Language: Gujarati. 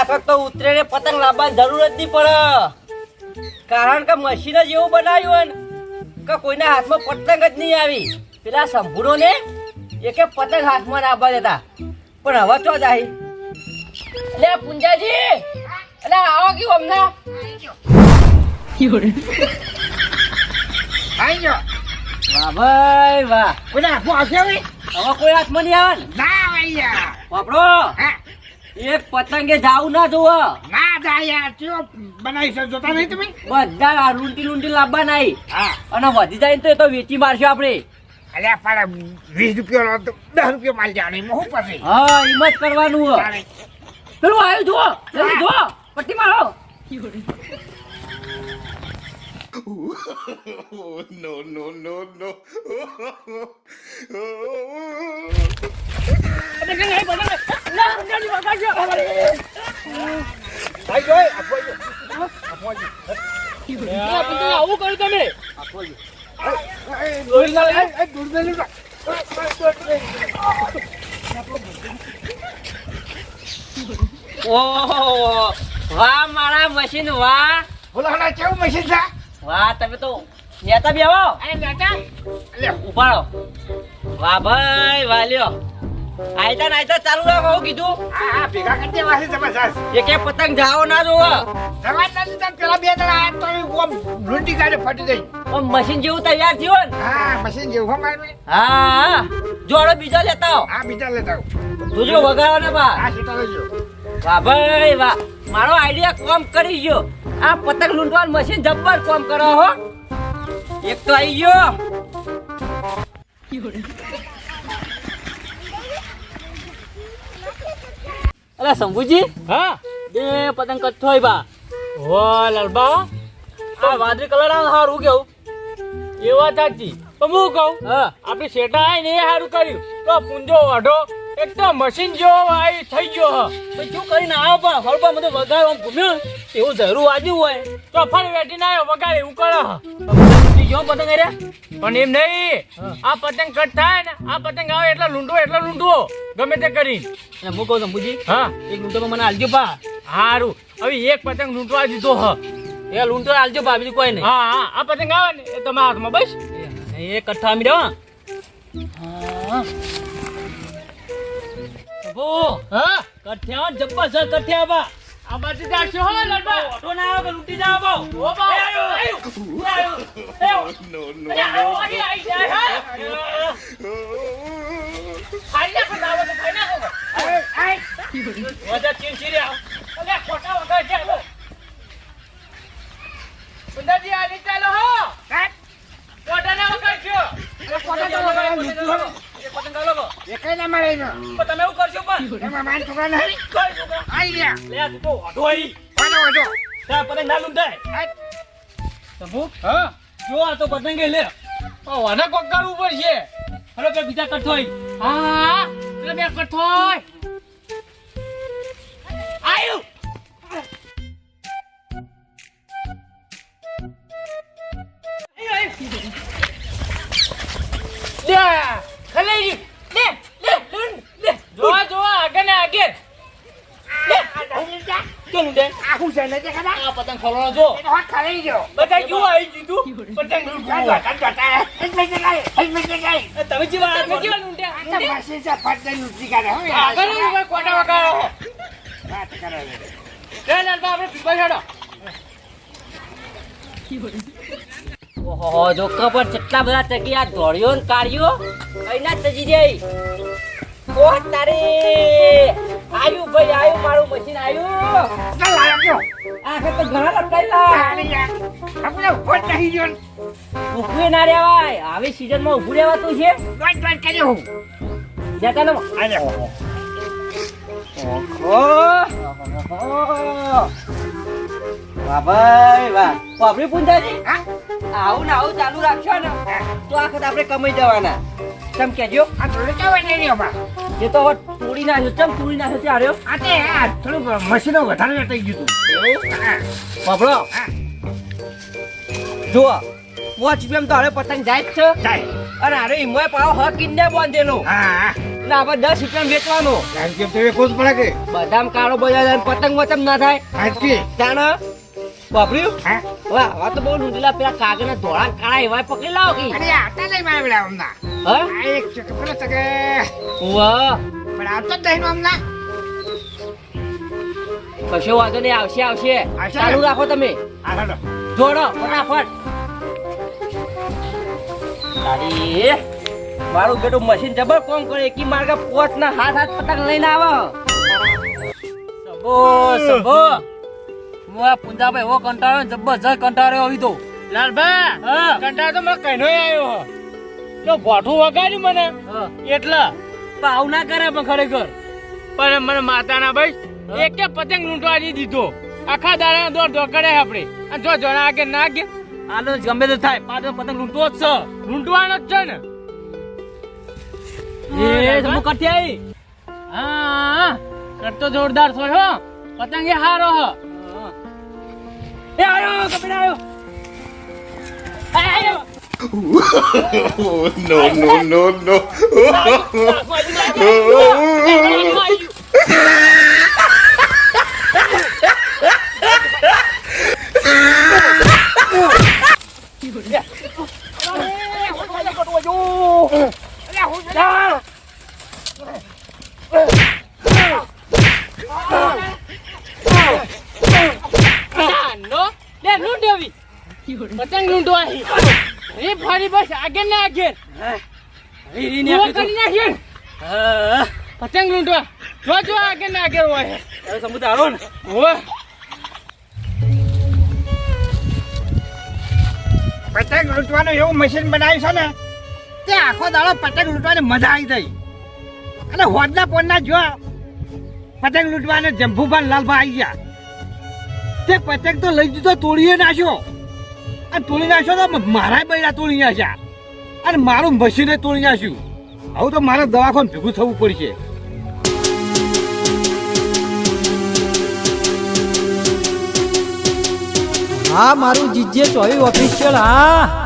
આ વખત તો ઉતરેને પતંગ લાવવાની જરૂર જ નહીં પડે. કારણ કે મશીન જ એવું બનાવ્યું ને કે કોઈના હાથમાં પતંગ જ નહીં આવી. પેલા સંભૂરો ને એકે પતંગ હાથમાં આપવા દેતા. પણ હવે તો જાય. લે પુંજાજી એટલે આવો કયું હમણાં. ગયો. વાહ ભાઈ વાહ. કોને હાથમાં આવશે હવે? કોઈ હાથમાં નહીં આવે ના? વાપરો. હા? એક પતંગે જાવ ના જોવો ના જાય યાર ચો બનાવી જોતા નહીં તમે? બધા લૂંટી લૂંટી લાવવા નહીં. હા. અને વધી જાય તો એ તો વેચી મારશું આપણે. અલ્યા પણ વીસ રૂપિયા દસ રૂપિયા માલ જાણે મોહ પછી? હા એમ જ કરવાનું હોય. પેલું આવ્યું જુઓ. જલ્દી જુઓ. પટ્ટી મારો. નો નો નો no. આવું તમે લા લા ઓહો વાહ મારા મશીન વાહ બોલો કેવું મશીન છે? વાહ તમે તો નેતા બી આવો. અરે બેટા. અલ્યા ઉપાડો. વાહ ભાઈ વાહ લ્યો. આયતા નાયતા ચાલુ રાખો હું કીધું. આ આ ભેગા કરી વાસી જબરજસ્ત. એક એક પતંગ જાઓ ના જોવો જવાન નથી તમ પેલા બે જણા આ તો ઓમ લૂંટી કાઢે ફટી ગઈ ઓમ મશીન જેવું તૈયાર થયું ને? હા મશીન જેવું હો મારે. હા હા જોડો બીજો લેતા આવો. હા બીજા લેતા આવું. જોજો વગાડો ને બા. આ સીટા લેજો વાહ ભાઈ વાહ. મારો આઈડિયા કોમ કરી ગયો. આ પતંગ લૂંટવાનું મશીન જબ્બર કોમ કરો હો. એક તો આવી ગયો. અરે શંભુજી હા? બે પતંગ હોય બા. ઓ લાલબા આ વાદળી કલર આવે સારું કેવું? એ વાત સાચી. તો હું કહું હા. આપણે શેઠા આય ને એ સારું કર્યું. તો પૂંજો વાઢો એક તો મશીન જેવો આવી થઈ ગયો હ. તો શું કરીને આવો પણ હળબા બધું વધારે આમ ઘૂમ્યો? એવું જરૂર વાજ્યું હોય. તો ફરી વેઠીને આવ્યો વગાડે એવું કરે જો પતંગ અરે પણ એમ નહીં. આ પતંગ કટ થાય ને આ પતંગ આવે એટલા લૂંટવો એટલા લૂંટવો. ગમે તે કરી અને હું કહું શંભુજી હા. એક લૂંટો મને આલજો પા. હારું. હવે એક પતંગ લૂંટવા દીધો હ. એ લૂંટો આલજો પા બીજું કોઈ નહીં. હા હા આ પતંગ આવે ને એ તમારા હાથમાં બસ. એ કઠ્ઠા મી રહ્યો બો હા. કઠ્યા જબ્બા સર કઠ્યા બા આ બાજુ જાશો હો લાલબા ઓટો ના આવે કે જાવ બો ઓ બા આયો No, no, આયો no. આઈ આઈ જાય હા ખાઈ નાખો દાવો તો ખાઈ નાખો લો આ ચાલો હો. ખોટા ના વગર છો ખોટા ના વગર લૂંટવું હો. એ પતંગ ગાલો બો. એકે ના મળે તમે એવું કરશો પણ. એમાં મારા છોકરા નહીં કઈ છોકરા. આઈ ગયા. લે તું તો ઓટો આઈ. વાંધો વાંધો? તાર પતંગ ના લૂંટાય. આઈ. હા? જો આ તો પતંગે લે. વાના કોક કરવું પડશે. હલો કે બીજા કઠોય. હા એટલે બે કઠોય. આયુ લે ખલેજી લે લે લૂન લે જોવા જોવા આગળ ને આગળ કેમ લૂંટે આ શું છે નથી ખબર? આ પતંગ ખોલવાનો જો ખાલી ગયો. બધા જુઓ આવી જીતું પતંગ. તમે જેવા કેવા લૂંટ્યા? દઈને લૂંટી કાઢે, કોટા વગાડો વાત કરે. લે લાલબા આપણે પીપા છાડો ઓહો જો ખબર કેટલા બધા ચકી આ દોડ્યો ને કાઢ્યો. કઈ ના તજી જાય ઓહ તારી. આયુ ભાઈ આયુ મારું મશીન આયુ. ચાલ, લાયો ગયો. તો ઘણા લપટાયેલા આપણે ઊભો નહીં રહ્યો ઉભું ના રેવાય આવી સીઝન ઉભું રહેવાતું છે. દોડ દોડ કર્યો હું. જતા નો આલે. વાહ ભાઈ વાહ બાપરી પૂંજાજી? આવું ને આવું ચાલુ રાખશો ને. તો આ વખત આપણે કમાઈ જવાના ચમ કેજો આ થોડું કેવાય નહીં રહ્યો બા. એ તો હવે તોડી નાખ્યો ચમ તોડી નાખ્યો છે આર્યો આ તે આ થોડુંક મશીનો વધારે વેચાઈ ગયું હતું. હા, જુઓ પાંચ રૂપિયા તો હવે પતંગ જાય જ છે અને ઈમોય પાવ હક બાંધેલો હા, એટલે આપણે દસ રૂપિયા વેચવાનો. દસ રૂપિયા વેચવું જ પડે કે? બદામ કાળો બજાર પતંગ વતંગ ના થાય. તાણ વાહ તો બહુ લૂંટેલા પેલા કાગળના ધોળા કાળા એવા પકડી લાવો કે? અરે આટા લઈ મારે પેલા હમણાં હા? આ એક છે કે પેલો છે કે? વાહ. પણ આવતો જ નહીં હમણાં કશો વાંધો નહીં આવશે આવશે. ચાલુ રાખો તમે. થોડો જોડો ફટાફટ. તારી મારું બેટું મશીન જબર કોમ કરે એકી માર્ગે પોચ ના હાથ હાથ પતંગ લઈને આવો. સબો સબો હું આ પુંજાભાઈ એવો કંટાળ્યો જબરજસ્ત કંટાળ્યો આવી તો. લાલભા હા. કંટાળો તો મને કઈનો આવ્યો હો. તો ગોઠું વગાડ્યું મને. એટલે. પાવ ના કરે પણ ખરેખર. પણ મને માતાના ભાઈ એક કે પતંગ લૂંટવા નહીં દીધો. આખા દાડા દોડ દોડ કરે આપણે. અને જો જણા આગે ના આગળ. આનો ગમે તો થાય. પાછો પતંગ લૂંટવો જ છે. લૂંટવાનો જ છે ને. એ હું કઠી આવી હા કરતો જોરદાર છો હો પતંગ હારો હો એ આયો કપડા આયો આયો Oh, no, no, no, no. નો લે લૂંટવી પતંગ લૂંટવાની એ ફરી બસ આગળ ને આગળ. કરી નાખ્યો પતંગ લૂંટો જો જો આગળ ને આગળ હોય. હવે સમુદ્ર આવો ને. હો પતંગ લૂંટવાનું એવું મશીન બનાવ્યું છે ને તે આખો દાડો પતંગ લૂંટવાની મજા આવી ગઈ. અને હોદના પોનના જો પતંગ લૂંટવાને જંભુભાઈ લાલભાઈ આવી ગયા. તે પતંગ તો લઈ જતો તોડીએ નાખ્યો. અને તોડી નાખ્યો તો મારા બૈરા તોડી નાખ્યા. અને મારું મશીને તોડી નાખ્યું. હવે તો મારે દવાખાન ભેગું થવું પડશે. હા, મારું જીજે ચોવી ઓફિશિયલ હા.